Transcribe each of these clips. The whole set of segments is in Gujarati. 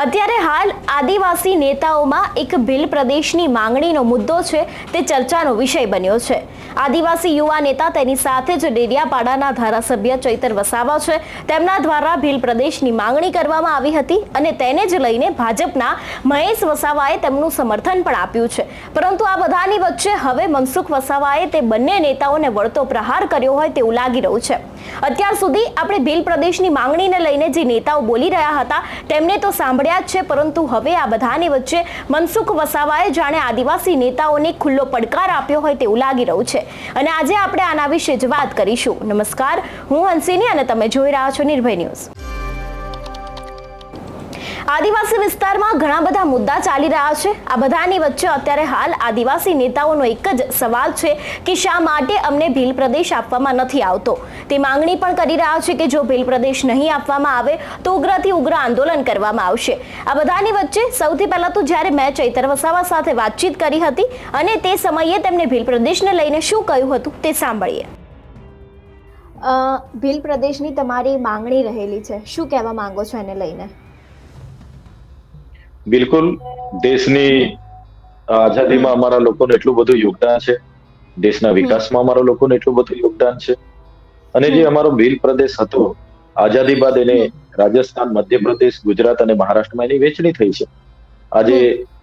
અત્યારે હાલ આદિવાસી નેતાઓમાં એક ભીલ પ્રદેશની માંગણીનો મુદ્દો છે, તે ચર્ચાનો વિષય બન્યો છે. આદિવાસી યુવા નેતા તેની સાથે જ ડેડિયાપાડાના ધારાસભ્ય ચૈતર વસાવા છે. તેમના દ્વારા ભીલ પ્રદેશની માંગણી કરવામાં આવી હતી અને તેને જ લઈને ભાજપના મહેશ વસાવાએ તેમનું સમર્થન પણ આપ્યું છે. પરંતુ આ બધાની વચ્ચે હવે મનસુખ વસાવાએ તે બંને નેતાઓને વળતો પ્રહાર કર્યો હોય તેવું લાગી રહ્યું છે. અત્યાર સુધી આપણે ભીલ પ્રદેશની માંગણીને લઈને જે નેતાઓ બોલી રહ્યા હતા, તેમને તો સાંભળ્યા જ છે, પરંતુ હવે આ બધાની વચ્ચે મનસુખ વસાવાએ જાણે આદિવાસી નેતાઓને ખુલ્લો પડકાર આપ્યો હોય તેવું લાગી રહ્યું છે. અને આજે આપણે આના વિશે જ વાત કરીશું. નમસ્કાર, હું હંસિની અને તમે જોઈ રહ્યા છો નિર્ભય ન્યૂઝ. આદિવાસી વિસ્તારમાં ઘણા બધા મુદ્દા ચાલી રહ્યા છે. આ બધાની વચ્ચે અત્યારે હાલ આદિવાસી નેતાઓનો એક જ સવાલ છે કે શા માટે અમને ભીલ પ્રદેશ આપવામાં નથી આવતો? તે માંગણી પણ કરી રહ્યા છે કે જો ભીલ પ્રદેશ નહીં આપવામાં આવે, તો ઉગ્રથી ઉગ્ર આંદોલન કરવામાં આવશે. આ બધાની વચ્ચે સૌથી પહેલાં તો જ્યારે મેં ચૈતર વસાવા સાથે વાતચીત કરી હતી અને તે સમયે તેમણે ભીલ પ્રદેશને લઈને શું કહ્યું હતું તે સાંભળીએ. ભીલ પ્રદેશની તમારી માંગણી રહેલી છે. શું કહેવા માંગો છો એને લઈને? બિલકુલ દેશની આઝાદીમાં અમારા લોકોનું એટલું બધું યોગદાન છે. દેશના વિકાસમાં અમારા લોકોનું એટલું બધું યોગદાન છે. અને જે અમારો ભીલ પ્રદેશ હતો આઝાદી બાદ એને રાજસ્થાન મધ્યપ્રદેશ ગુજરાત અને મહારાષ્ટ્રમાં એની વેચણી થઈ છે. આજે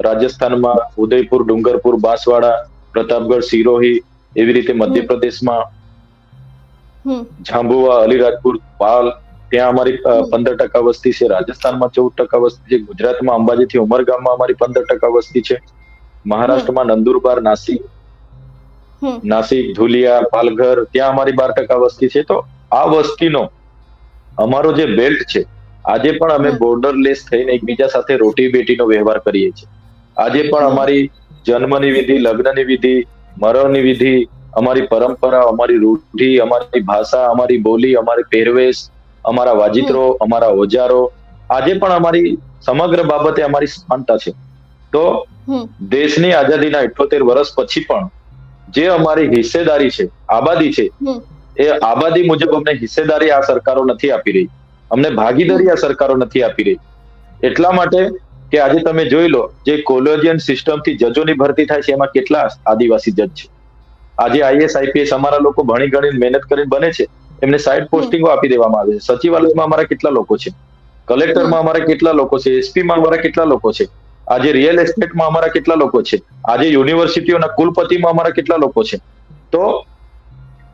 રાજસ્થાનમાં ઉદયપુર ડુંગરપુર બાંસવાડા પ્રતાપગઢ સિરોહી એવી રીતે મધ્યપ્રદેશમાં ઝાંબુવા અલીરાજપુર પાલ ત્યાં અમારી પંદર ટકા વસ્તી છે. રાજસ્થાનમાં ચૌદ ટકા વસ્તી છે. ગુજરાતમાં અંબાજી થી ઉમરગામમાં અમારી પંદર ટકા વસ્તી છે. મહારાષ્ટ્રમાં નંદુરબાર નાસિક નાસિક ધુલિયા પાલઘર ત્યાં અમારી બાર ટકા વસ્તી છે. તો આ વસ્તીનો અમારો જે બેલ્ટ છે આજે પણ અમે બોર્ડરલેસ થઈને એકબીજા સાથે રોટી બેટીનો વ્યવહાર કરીએ છીએ. આજે પણ અમારી જન્મની વિધિ લગ્નની વિધિ મરણની વિધિ અમારી પરંપરા અમારી રૂઢી અમારી ભાષા અમારી બોલી અમારી પહેરવેશ અમારા વાજિત્રો અમારા ઓજારો આજે પણ અમારી સમગ્ર બાબતે અમારી સમાનતા છે. તો દેશની આઝાદીના ઇઠોતેર વર્ષ પછી પણ જે અમારી હિસ્સેદારી છે આબાદી છે એ આબાદી મુજબ અમને હિસ્સેદારી આ સરકારો નથી આપી રહી. અમને ભાગીદારી આ સરકારો નથી આપી રહી. એટલા માટે કે આજે તમે જોઈ લો જે કોલોજિયન સિસ્ટમથી જજોની ભરતી થાય છે એમાં કેટલા આદિવાસી જજ છે. આજે આઈએસ આઈપીએસ અમારા લોકો ભણી ગણી મહેનત કરીને બને છે. એમને સાઈડ પોસ્ટિંગો આપી દેવામાં આવે છે. સચિવાલયમાં અમારા કેટલા લોકો છે? કલેક્ટરમાં અમારા કેટલા લોકો છે? એસપીમાં અમારા કેટલા લોકો છે? આજે રિયલ એસ્ટેટમાં અમારા કેટલા લોકો છે? આજે યુનિવર્સિટીઓના કુલપતિમાં અમારા કેટલા લોકો છે? તો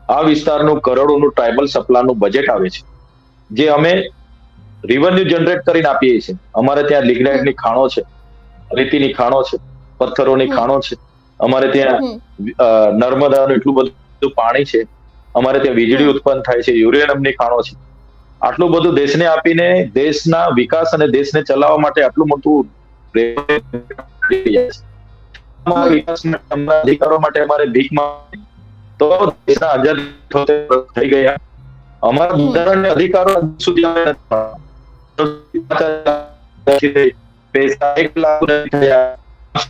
આ વિસ્તારનું કરોડોનું ટ્રાઇબલ સપ્લાનું બજેટ આવે છે. જે અમે રિવન્યુ જનરેટ કરીને આપીએ છીએ. અમારે ત્યાં લિગ્નાઇટની ખાણો છે રેતીની ખાણો છે પથ્થરોની ખાણો છે. અમારે ત્યાં નર્મદાનું એટલું બધું પાણી છે. અમારે ત્યાં વીજળી ઉત્પન્ન થાય છે યુરેનિયમની ખાણો છે. આટલું બધું દેશને આપીને દેશના વિકાસ અને દેશને ચલાવવા માટે આટલું મોટું અધિકારો માટે અમારે ભીખ તો દેશના હજાર થઈ ગયા. અમારા બંધારણને અધિકારો સુધી પૈસા એક લાખ થયા.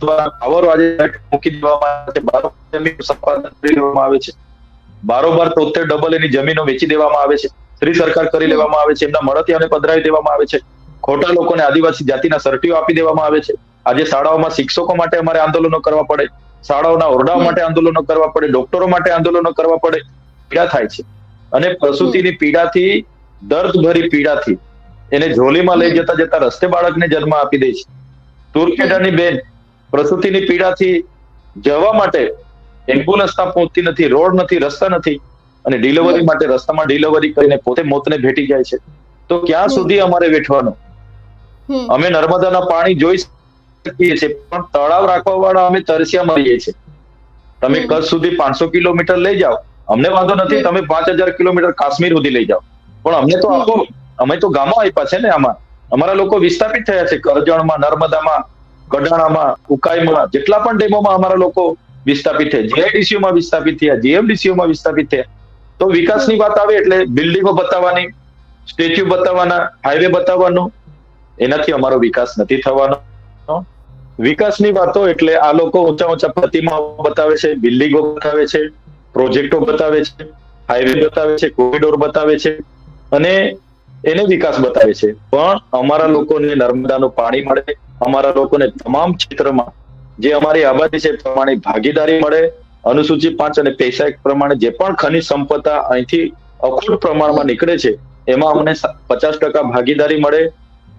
પાવર આજે મૂકી દેવામાં આવે છે. બારોબાર તોતેર ડબલ એની જમીનો વેચી દેવામાં આવે છે. સ્ત્રી સરકાર કરી લેવામાં આવે છે. એમના મળતિયાને પધરાવી દેવામાં આવે છે. ખોટા લોકોને આદિવાસી જાતિના સર્ટીઓ આપી દેવામાં આવે છે. આજે શાળાઓમાં શિક્ષકો માટે અમારે આંદોલનો કરવા પડે. શાળાઓના ઓરડાઓ માટે આંદોલનો કરવા પડે. ડોક્ટરો માટે આંદોલનો કરવા પડે. પીડા થાય છે. અને પ્રસૂતિની પીડાથી દર્દ ભરી પીડાથી એને ઝોલીમાં લઈ જતા જતા રસ્તે બાળકને જન્મ આપી દે છે. તુર્કેડાની બેન પ્રસૂતિની પીડાથી જવા માટે એમ્બ્યુલન્સ ત્યાં પહોંચતી નથી રોડ નથી રસ્તા નથી. અને ડિલિવરી માટે રસ્તામાં ડિલિવરી કરીને પોતે મોતને ભેટી જાય છે. તો ક્યાં સુધી અમારે વેઠવાનું? અમે નર્મદાના પાણી જોઈ શકીએ છીએ પણ તળાવ રાખવા વાળા અમે તરસ્યા મરીએ છીએ. તમે કચ્છ સુધી પાંચસો કિલોમીટર લઈ જાઓ. અમને વાંધો નથી તમે પાંચ હજાર કિલોમીટર કાશ્મીર સુધી લઈ જાઓ. પણ અમને તો આપો અમે તો ગામો આપ્યા છે ને આમાં. અમારા લોકો વિસ્થાપિત થયા છે કરજણમાં નર્મદામાં કડાણામાં ઉકાઈમાં જેટલા પણ ડેમોમાં અમારા લોકો વિસ્થાપિત થયા. જીઆઈડીસીઓમાં વિસ્થાપિત થયા જીએમડીસીઓમાં વિસ્થાપિત થયા. તો વિકાસની વાત આવે એટલે બિલ્ડિંગો બતાવવાની, સ્ટેચ્યુ બતાવવાના, હાઈવે બતાવવાનો, એનાથી અમારો વિકાસ નથી થવાનો. વિકાસની વાતો એટલે આ લોકો ઊંચા ઊંચા પ્રતિમાઓ બતાવે છે, બિલ્ડિંગો બતાવે છે, પ્રોજેક્ટો બતાવે છે, હાઈવે બતાવે છે, કોરિડોર બતાવે છે, અને એને વિકાસ બતાવે છે. પણ અમારા લોકોને નર્મદાનું પાણી મળે, અમારા લોકોને તમામ ક્ષેત્રમાં જે અમારી આબાદી છે પ્રમાણે ભાગીદારી મળે અનુસૂચિત પાંચ અને પૈસા એક પ્રમાણે જે પણ ખનિજ સંપદા અહીંથી અખૂટ પ્રમાણમાં નીકળે છે એમાં અમને પચાસ ટકા ભાગીદારી મળે.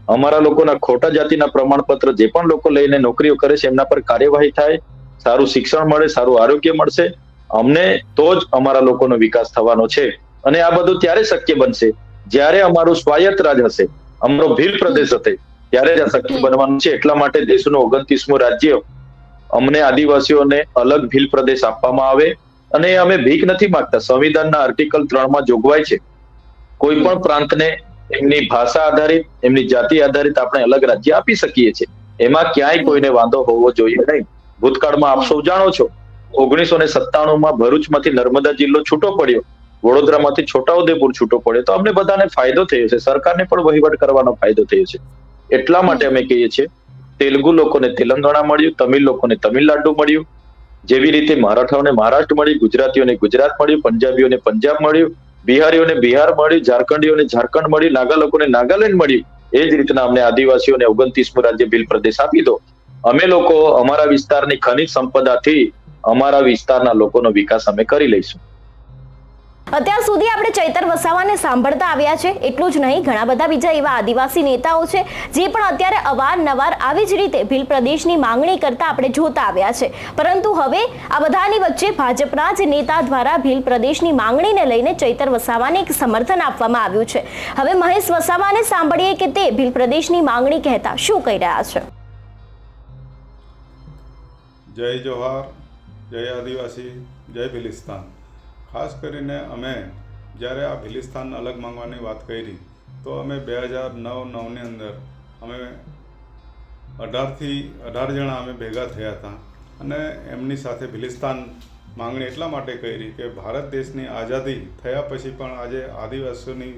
અમારા લોકોના ખોટા જાતિના પ્રમાણપત્ર જે પણ લોકો લઈને નોકરીઓ કરે છે એમના પર કાર્યવાહી થાય સારું શિક્ષણ મળે સારું આરોગ્ય મળશે અમને તો જ અમારા લોકોનો વિકાસ થવાનો છે. અને આ બધું ત્યારે શક્ય બનશે જ્યારે અમારું સ્વાયત્ત રાજ હશે અમારો ભીલ પ્રદેશ હશે ત્યારે જ આ શક્ય બનવાનું છે. એટલા માટે દેશનું ઓગણત્રીસમું રાજ્ય અમને આદિવાસીઓને અલગ ભીલ પ્રદેશ આપવામાં આવે અને અમે ભીખ નથી માંગતા. સંવિધાનના આર્ટિકલ ત્રણમાં જોગવાઈ છે. કોઈ પણ પ્રાંતને એમની ભાષા આધારિત, એમની જાતિ આધારિત આપણે અલગ રાજ્ય આપી શકીએ છીએ. એમાં ક્યાંય કોઈને વાંધો હોવો જોઈએ નહીં. ભૂતકાળમાં આપ સૌ જાણો છો, ઓગણીસો ને સત્તાણુંમાં ભરૂચમાંથી નર્મદા જિલ્લો છૂટો પડ્યો. વડોદરામાંથી છોટાઉદેપુર છૂટો પડ્યો. તો અમને બધાને ફાયદો થયો છે. સરકારને પણ વહીવટ કરવાનો ફાયદો થયો છે. એટલા માટે અમે કહીએ છીએ તેલુગુ લોકોને તેલંગાણા મળ્યું, તમિલ લોકોને તમિલનાડુ મળ્યું. જેવી રીતે મરાઠાઓને મહારાષ્ટ્ર મળ્યું, ગુજરાતીઓને ગુજરાત મળ્યું, પંજાબીઓને પંજાબ મળ્યું, બિહારીઓને બિહાર મળ્યું, ઝારખંડીઓને ઝારખંડ મળ્યું નાગા લોકોને નાગાલેન્ડ મળ્યું. એ જ રીતના અમને આદિવાસીઓને ઓગણત્રીસમું રાજ્ય બિલ પ્રદેશ આપી દો. અમે લોકો અમારા વિસ્તારની ખનિજ સંપદાથી અમારા વિસ્તારના લોકોનો વિકાસ અમે કરી લઈશું. અત્યાર સુધી આપણે ચૈતર વસાવાને સાંભળતા આવ્યા છે. એટલું જ નહીં, ઘણા બધા બીજા એવા આદિવાસી નેતાઓ છે, જે પણ અત્યારે અવારનવાર આવી જ રીતે ભીલ પ્રદેશની માંગણી કરતા આપણે જોતા આવ્યા છે. પરંતુ હવે આ બધાની વચ્ચે ભાજપના જ નેતા દ્વારા ભીલ પ્રદેશની માંગણીને લઈને ચૈતર વસાવાને એક સમર્થન આપવામાં આવ્યું છે. હવે મહેશ વસાવાને સાંભળીએ કે તે ભીલ પ્રદેશની માંગણી કહેતા શું કહી રહ્યા છે? જય જોહાર જય આદિવાસી, જય ભિલિસ્તાન. ખાસ કરીને અમે જ્યારે આ ભિલિસ્તાન અલગ માંગવાની વાત કરી, તો અમે બે હજાર નવ, નવની અંદર અમે અઢારથી, અઢાર જણા અમે ભેગા થયા હતા. અને એમની સાથે ભિલિસ્તાન માંગણી એટલા માટે કરી કે ભારત દેશની આઝાદી થયા પછી પણ આજે આદિવાસીઓની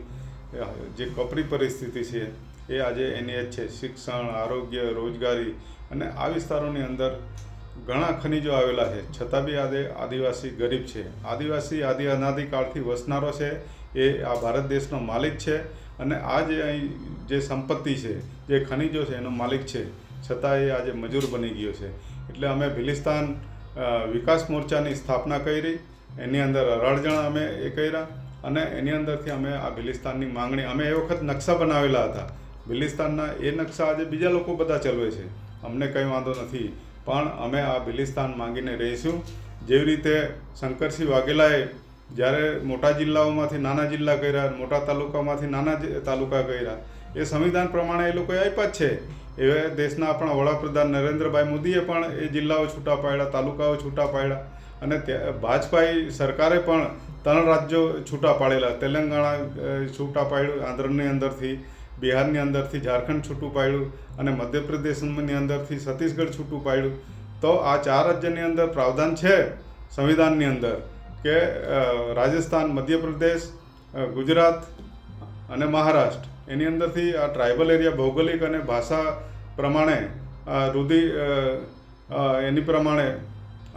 જે કપરી પરિસ્થિતિ છે, એ આજે એની છે. શિક્ષણ, આરોગ્ય, રોજગારી અને આ વિસ્તારોની અંદર ઘણા ખનિજો આવેલા છે. છતાં બી આજે આદિવાસી ગરીબ છે. આદિવાસી આદિ અનાદિકાળથી વસનારો છે. એ આ ભારત દેશનો માલિક છે અને આ જે અહીં જે સંપત્તિ છે, જે ખનિજો છે એનો માલિક છે. છતાં એ આજે મજૂર બની ગયો છે. એટલે અમે ભિલિસ્તાન વિકાસ મોરચાની સ્થાપના કરી. એની અંદર અઢાર અમે એ કર્યા અને એની અંદરથી અમે આ ભિલિસ્તાનની માંગણી, અમે એ વખત નકશા બનાવેલા હતા. ભિલિસ્તાનના એ નકશા આજે બીજા લોકો બધા ચલવે છે. અમને કંઈ વાંધો નથી. પણ અમે આ બિલિસ્તાન માંગીને રહીશું. જેવી રીતે શંકરસિંહ વાઘેલાએ જ્યારે મોટા જિલ્લાઓમાંથી નાના જિલ્લા કર્યા, મોટા તાલુકામાંથી નાના તાલુકા કર્યા, એ સંવિધાન પ્રમાણે એ લોકોએ આપ્યા જ છે. એ દેશના આપણા વડાપ્રધાન નરેન્દ્રભાઈ મોદીએ પણ એ જિલ્લાઓ છૂટા પાડ્યા, તાલુકાઓ છૂટા પાડ્યા અને ભાજપાઈ સરકારે પણ ત્રણ રાજ્યો છૂટા પાડેલા. તેલંગાણા છૂટા પાડ્યું આંધ્રની અંદરથી બિહારની અંદરથી ઝારખંડ છૂટું પાડ્યું અને મધ્યપ્રદેશની અંદરથી છત્તીસગઢ છૂટું પાડ્યું. તો આ ચાર રાજ્યની અંદર પ્રાવધાન છે સંવિધાનની અંદર કે રાજસ્થાન, મધ્યપ્રદેશ ગુજરાત અને મહારાષ્ટ્ર. એની અંદરથી આ ટ્રાઇબલ એરિયા ભૌગોલિક અને ભાષા પ્રમાણે રૂધિ એની પ્રમાણે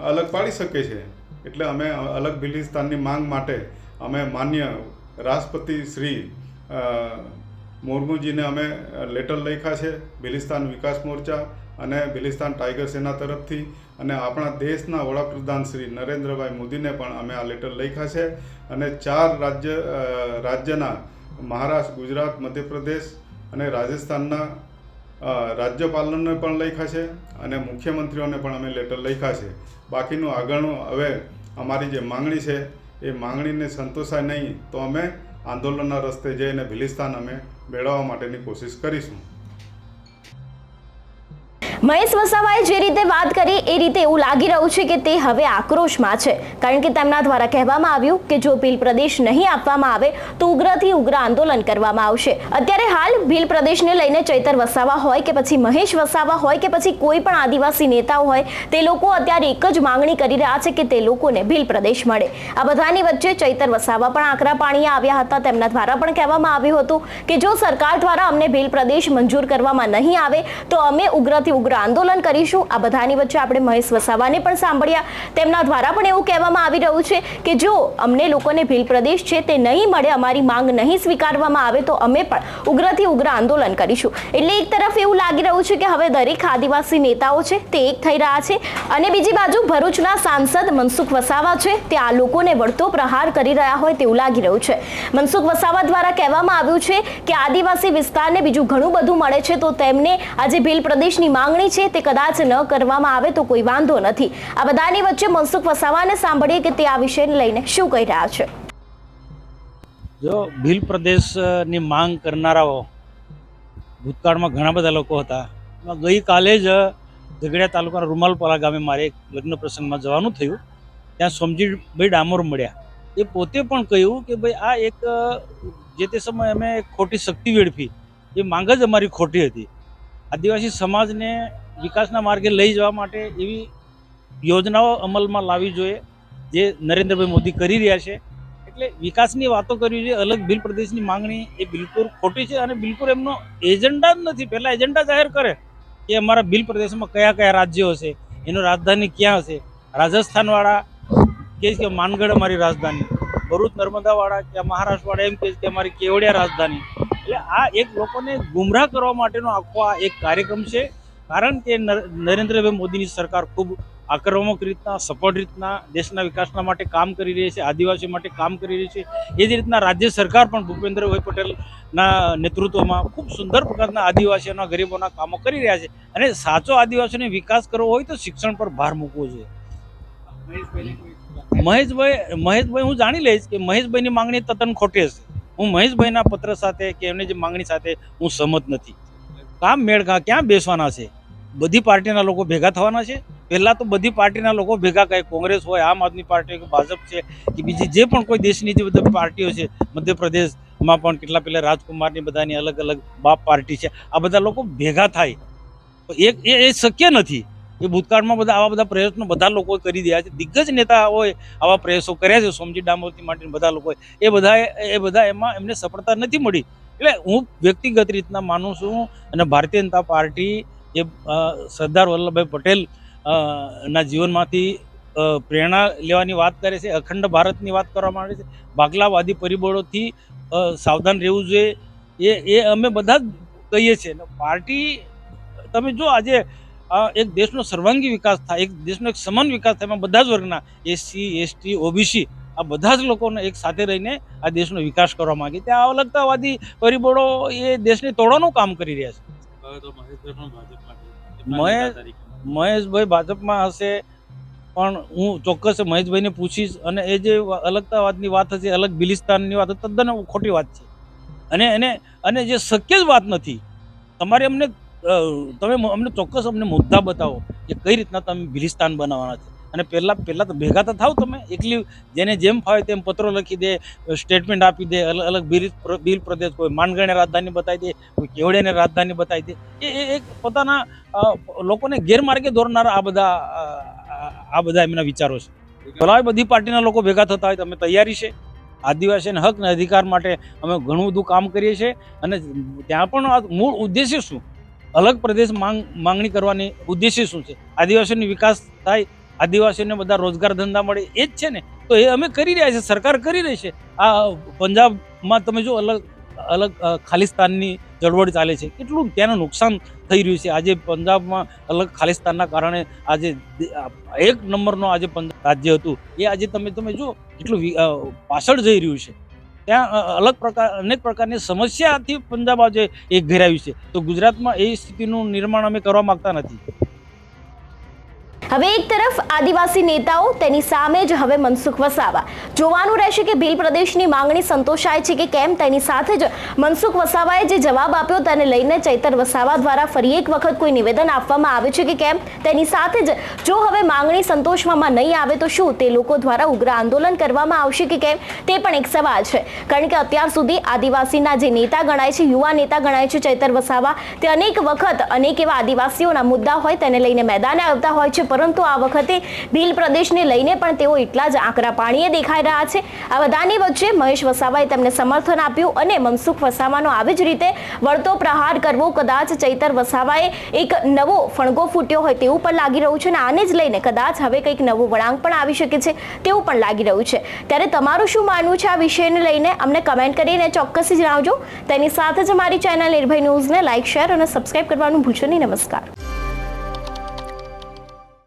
અલગ પાડી શકે છે. એટલે અમે અલગ બિલિસ્તાનની માંગ માટે અમે માન્ય રાષ્ટ્રપતિ શ્રી મુર્મુજીને અમે લેટર લખ્યા છે, બિલિસ્તાન વિકાસ મોરચા અને બિલિસ્તાન ટાઈગર સેના તરફથી. અને આપણા દેશના વડાપ્રધાન શ્રી નરેન્દ્રભાઈ મોદીને પણ અમે આ લેટર લખ્યા છે. અને ચાર રાજ્ય રાજ્યના મહારાષ્ટ્ર, ગુજરાત, મધ્યપ્રદેશ અને રાજસ્થાનના રાજ્યપાલને પણ લખ્યા છે અને મુખ્યમંત્રીઓને પણ અમે લેટર લખ્યા છે. બાકીનું આગળનું હવે અમારી જે માંગણી છે, એ માંગણીને સંતોષાય નહીં તો અમે આંદોલનના રસ્તે જઈને ભિલિસ્તાન અમે મેળવવા માટેની કોશિશ કરીશું. મહેશ વસાવાએ જે રીતે વાત કરી, એ રીતે એવું લાગી રહ્યું છે કે તે હવે આક્રોશમાં છે. કારણ કે તેમના દ્વારા કહેવામાં આવ્યું કે જો ભીલ પ્રદેશ નહીં આપવામાં આવે, તો ઉગ્રથી ઉગ્ર આંદોલન કરવામાં આવશે. અત્યારે હાલ ભીલ પ્રદેશને લઈને ચૈતર વસાવા હોય કે પછી મહેશ વસાવા હોય કે પછી કોઈ પણ આદિવાસી નેતાઓ હોય, તે લોકો અત્યારે એક જ માંગણી કરી રહ્યા છે કે તે લોકોને ભીલ પ્રદેશ મળે. આ બધાની વચ્ચે ચૈતર વસાવા પણ આકરા પાણીએ આવ્યા હતા. તેમના દ્વારા પણ કહેવામાં આવ્યું હતું કે જો સરકાર દ્વારા અમને ભીલ પ્રદેશ મંજૂર કરવામાં નહીં આવે, તો અમે ઉગ્રથી ઉગ્ર ઉગ્ર આંદોલન કરીશું. આ બધાની વચ્ચે આપણે મહેશ વસાવાને પણ સાંભળ્યા. તેમના દ્વારા પણ એવું કહેવામાં આવી રહ્યું છે કે જો અમને લોકોને ભીલ પ્રદેશ છે તે નહીં મળે, અમારી માંગ નહીં સ્વીકારવામાં આવે, તો અમે પણ ઉગ્રથી ઉગ્ર આંદોલન કરીશું. એટલે એક તરફ એવું લાગી રહ્યું છે કે હવે દરેક આદિવાસી નેતાઓ છે તે એક થઈ રહ્યા છે. અને બીજી બાજુ ભરૂચના સાંસદ મનસુખ વસાવા છે. તે આ લોકોને વળતો પ્રહાર કરી રહ્યા હોય તેવું લાગી રહ્યું છે. મનસુખ વસાવા દ્વારા કહેવામાં આવ્યું છે કે આદિવાસી વિસ્તારને બીજું ઘણું બધું મળે છે, તો તેમને આજે ભીલ પ્રદેશની માંગણી છે તે કદાચ ન કરવામાં આવે તો કોઈ વાંધો નથી. આ બધાની વચ્ચે મનસુખ વસાવાને સાંભળીએ કે તે આ વિષયને લઈને શું કહી રહ્યા છે. જો ભીલ પ્રદેશની માંગ કરનારાઓ ભૂતકાળમાં ઘણા બધા લોકો હતા. એમાં ગઈકાલે જ ઝઘડિયા તાલુકાના રૂમાલપરા ગામે મારે એક લગ્ન પ્રસંગમાં જવાનું થયું. ત્યાં સોમજીભાઈ ડામોર મળ્યા. એ પોતે પણ કહ્યું કે ભાઈ આ એક, જે તે સમયે અમે ખોટી શક્તિ વેડફી. એ માંગ જ અમારી ખોટી હતી. આદિવાસી સમાજને વિકાસના માર્ગે લઈ જવા માટે એવી યોજનાઓ અમલમાં લાવવી જોઈએ, જે નરેન્દ્રભાઈ મોદી કરી રહ્યા છે. એટલે વિકાસની વાતો કરવી જોઈએ, અલગ ભીલ પ્રદેશની માંગણી એ બિલકુલ ખોટી છે અને બિલકુલ એમનો એજન્ડા જ નથી. પહેલાં એજન્ડા જાહેર કરે કે અમારા બિલ પ્રદેશમાં કયા કયા રાજ્યો હશે, એનું રાજધાની ક્યાં હશે? રાજસ્થાનવાળા કહે કે માનગઢ અમારી રાજધાની. ભરૂચ નર્મદાવાળા કે મહારાષ્ટ્રવાળા એમ કહે કે અમારી કેવડિયા રાજધાની. એટલે આ એક લોકોને ગુમરાહ કરવા માટેનો આખો આ એક કાર્યક્રમ છે. કારણ કે નર- નરેન્દ્રભાઈ મોદીની સરકાર ખૂબ આક્રમક રીતના સફળ રીતના દેશના વિકાસના માટે કામ કરી રહી છે આદિવાસીઓ માટે કામ કરી રહી છે. એ જ રીતના રાજ્ય સરકાર પણ ભૂપેન્દ્રભાઈ પટેલના નેતૃત્વમાં ખૂબ સુંદર પ્રકારના આદિવાસીઓના ગરીબોના કામો કરી રહ્યા છે. અને સાચો આદિવાસીઓને વિકાસ કરવો હોય તો શિક્ષણ પર ભાર મૂકવો જોઈએ. મહેશભાઈ મહેશભાઈ હું જાણી લઈશ કે મહેશભાઈની માંગણી તદ્દન ખોટી હશે. હું મહેશભાઈના પત્ર સાથે કે એમની જે માંગણી સાથે હું સહમત નથી. કામ મેળઘા ક્યાં બેસવાના છે? બધી પાર્ટીના લોકો ભેગા થવાના છે? પહેલાં તો બધી પાર્ટીના લોકો ભેગા કહે કોંગ્રેસ હોય, આમ આદમી પાર્ટી કે ભાજપ છે, કે બીજી જે પણ કોઈ દેશની જે બધી પાર્ટીઓ છે, મધ્યપ્રદેશમાં પણ કેટલા પેલા રાજકુમારની બધાની અલગ અલગ બાપ પાર્ટી છે, આ બધા લોકો ભેગા થાય. એક એ શક્ય નથી. એ ભૂતકાળમાં બધા આવા બધા પ્રયત્નો બધા લોકો કરી રહ્યા છે. દિગ્ગજ હોય આવા પ્રયાસો કર્યા છે. સોમજી ડામોરથી માટે બધા લોકોએ. એ બધા એ બધા એમાં એમને સફળતા નથી મળી. એટલે હું વ્યક્તિગત રીતના માનું છું અને ભારતીય જનતા પાર્ટી એ સરદાર વલ્લભભાઈ પટેલ ના જીવનમાંથી પ્રેરણા લેવાની વાત કરે છે. અખંડ ભારતની વાત કરવામાં આવે છે. ભાગલાવાદી પરિબળોથી સાવધાન રહેવું જોઈએ. એ એ અમે બધા જ કહીએ છીએ. પાર્ટી, તમે જો આજે એક દેશનો સર્વાંગી વિકાસ થાય એક દેશનો એક સમાન વિકાસ થાય એમાં બધા જ વર્ગના એસસી એસટી ઓબીસી આ બધા જ લોકોને એક સાથે રહીને આ દેશનો વિકાસ કરવા માંગે. ત્યાં અલગતાવાદી પરિબળો એ દેશને તોડવાનું કામ કરી રહ્યા છે. મહેશ- મહેશભાઈ ભાજપમાં હશે પણ હું ચોક્કસ મહેશભાઈને પૂછીશ અને એ જે અલગતાવાદની વાત હશે અલગ બિલિસ્તાનની વાત તદ્દન ખોટી વાત છે. અને એને અને જે શક્ય જ વાત નથી. તમારે અમને તમે અમને ચોક્કસ અમને મુદ્દા બતાવો કે કઈ રીતના તમે ભિલિસ્તાન બનાવવાના છે. અને પહેલા પહેલા તો ભેગા તો થાવ તમે. એકલી જેને જેમ ફાવે તેમ પત્રો લખી દે, સ્ટેટમેન્ટ આપી દે અલગ અલગ બિલ પ્રદેશ કોઈ માનગઢને રાજધાની બતાવી દે, કોઈ કેવડેને રાજધાની બતાવી દે. એ એક પોતાના લોકોને ગેરમાર્ગે દોરનારા આ બધા આ- બધા એમના વિચારો છે. ભલાવે બધી પાર્ટીના લોકો ભેગા થતા હોય તો અમે તૈયારી છે. આદિવાસીના હક અને અધિકાર માટે અમે ઘણું બધું કામ કરીએ છીએ. અને ત્યાં પણ મૂળ ઉદ્દેશ્ય શું? અલગ પ્રદેશ માંગ માંગણી કરવાની ઉદ્દેશ્ય શું છે? આદિવાસીનો વિકાસ થાય, આદિવાસીઓને બધા રોજગાર ધંધા મળે, એ જ છે ને? તો એ અમે કરી રહ્યા છે સરકાર કરી રહી છે. આ પંજાબમાં તમે જો અલગ અલગ ખાલિસ્તાનની ચળવળ ચાલે છે, કેટલું ત્યાંનું નુકસાન થઈ રહ્યું છે. આજે પંજાબમાં અલગ ખાલિસ્તાનના કારણે આજે એક નંબરનો આજે રાજ્ય હતું. એ આજે તમે તમે જો કેટલું પાછળ જઈ રહ્યું છે. ત્યાં અલગ પ્રકાર, અનેક પ્રકારની સમસ્યાથી પંજાબ આજે એક ઘેરાયું છે. તો ગુજરાતમાં એ સ્થિતિનું નિર્માણ અમે કરવા માગતા નથી. હવે એક તરફ આદિવાસી નેતાઓ તેની સામે જ હવે મનસુખ વસાવા. જોવાનું રહેશે કે ભીલ પ્રદેશની માંગણી સંતોષાય છે કે કેમ તેની સાથે જ મનસુખ વસાવાએ જે જવાબ આપ્યો તેને લઈને ચૈતર વસાવા દ્વારા ફરી એક વખત કોઈ નિવેદન આપવામાં આવ્યું છે કે કેમ તેની સાથે જ જો હવે માંગણી સંતોષવામાં નહીં આવે તો શું તે લોકો દ્વારા ઉગ્ર આંદોલન કરવામાં આવશે કે કેમ? તે પણ એક સવાલ છે. કારણ કે અત્યાર સુધી આદિવાસીના જે નેતા ગણાય છે, યુવા નેતા ગણાય છે ચૈતર વસાવા, તે અનેક વખત અનેક એવા આદિવાસીઓના મુદ્દા હોય તેને લઈને મેદાને આવતા હોય છે પરંતુ આ વખતે ભીલ પ્રદેશને લઈને પણ તેઓ એટલા જ આંકરા પાણીએ દેખાઈ રહ્યા છે. આ બધાની વચ્ચે મહેશ વસાવાએ તેમને સમર્થન આપ્યું અને મનસુખ વસાવાનો આવી જ રીતે વળતો પ્રહાર કરવો કદાચ ચૈતર વસાવાએ એક નવો ફણગો ફૂટ્યો હોય તેવું પણ લાગી રહ્યું છે અને આને જ લઈને કદાચ હવે કંઈક નવું વળાંક પણ આવી શકે છે તેવું પણ લાગી રહ્યું છે. ત્યારે તમારું શું માનવું છે આ વિષયને લઈને? અમને કમેન્ટ કરીને ચોક્કસથી જણાવજો. તેની સાથે જ અમારી ચેનલ નિર્ભય ન્યૂઝને લાઇક શેર અને સબસ્ક્રાઇબ કરવાનું ભૂલશો નહીં. નમસ્કાર.